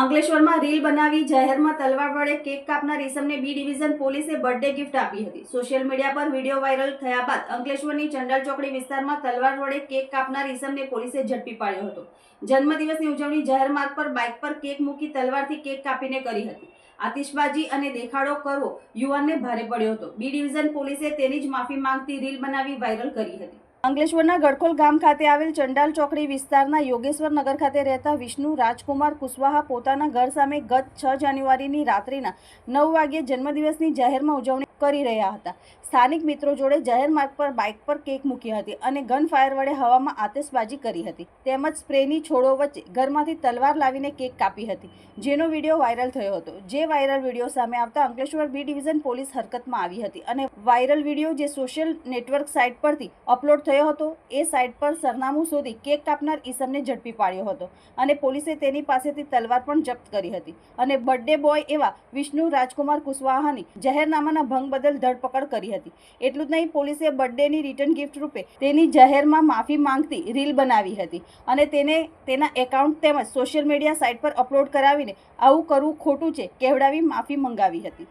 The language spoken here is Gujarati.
અંકલેશ્વરમાં રીલ બનાવી જાહેરમાં તલવાર વડે કેક કાપનાર ઈસમને બી ડિવિઝન પોલીસે બર્થડે ગિફ્ટ આપી હતી. સોશિયલ મીડિયા પર વીડિયો વાયરલ થયા બાદ અંકલેશ્વરની ચંડાલ ચોકડી વિસ્તારમાં તલવાર વડે કેક કાપનાર ઈસમને પોલીસે ઝડપી પાડ્યો હતો. જન્મદિવસની ઉજવણી જાહેર માર્ગ પર બાઇક પર કેક મૂકી તલવારથી કેક કાપીને કરી હતી. આતિશબાજી અને દેખાડો કરવો યુવાનને ભારે પડ્યો હતો. બી ડિવિઝન પોલીસે તેની જ માફી માંગતી રીલ બનાવી વાયરલ કરી હતી. અંકલેશ્વરના ગડખોલ ગામ ખાતે આવેલ ચંડાલ ચોકડી વિસ્તારના યોગેશ્વર નગર ખાતે રહેતા વિષ્ણુ રાજકુમાર કુશવાહા પોતાના ઘર સામે ગત છ જાન્યુઆરીની રાત્રિના નવ વાગ્યે જન્મદિવસની જાહેરમાં ઉજવણી કરી રહ્યા હતા. સ્થાનિક મિત્રો જોડે જાહેર માર્ગ પર બાઇક પર કેક મૂકી હતી અને ગન ફાયર વડે હવામાં આતશબાજી કરી હતી. તેમજ સ્પ્રેની છોડો વચ્ચે ઘરમાંથી તલવાર લાવીને કેક કાપી હતી, જેનો વીડિયો વાયરલ થયો હતો. જે વાયરલ વીડિયો સામે આવતા અંકલેશ્વર બી ડિવિઝન પોલીસ હરકતમાં આવી હતી અને વાયરલ વીડિયો જે સોશિયલ નેટવર્ક સાઇટ પરથી અપલોડ થયો હતો, એ સાઇટ પર સરનામું શોધી કેક કાપનાર ઈસમને ઝડપી પાડ્યો હતો અને પોલીસે તેની પાસેથી તલવાર પણ જપ્ત કરી હતી. અને બર્થડે બોય એવા વિષ્ણુ રાજકુમાર કુશવાહાની જાહેરનામાના ભંગ બદલ ધરપકડ કરી હતી. એટલું જ નહીં, પોલીસે બર્થડેની રિટર્ન ગિફ્ટ રૂપે તેની જાહેરમાં માફી માંગતી રીલ બનાવી હતી અને તેને તેના એકાઉન્ટ તેમજ સોશિયલ મીડિયા સાઇટ પર અપલોડ કરાવીને આવું કરવું ખોટું છે, કહેવડાવી માફી મંગાવી હતી.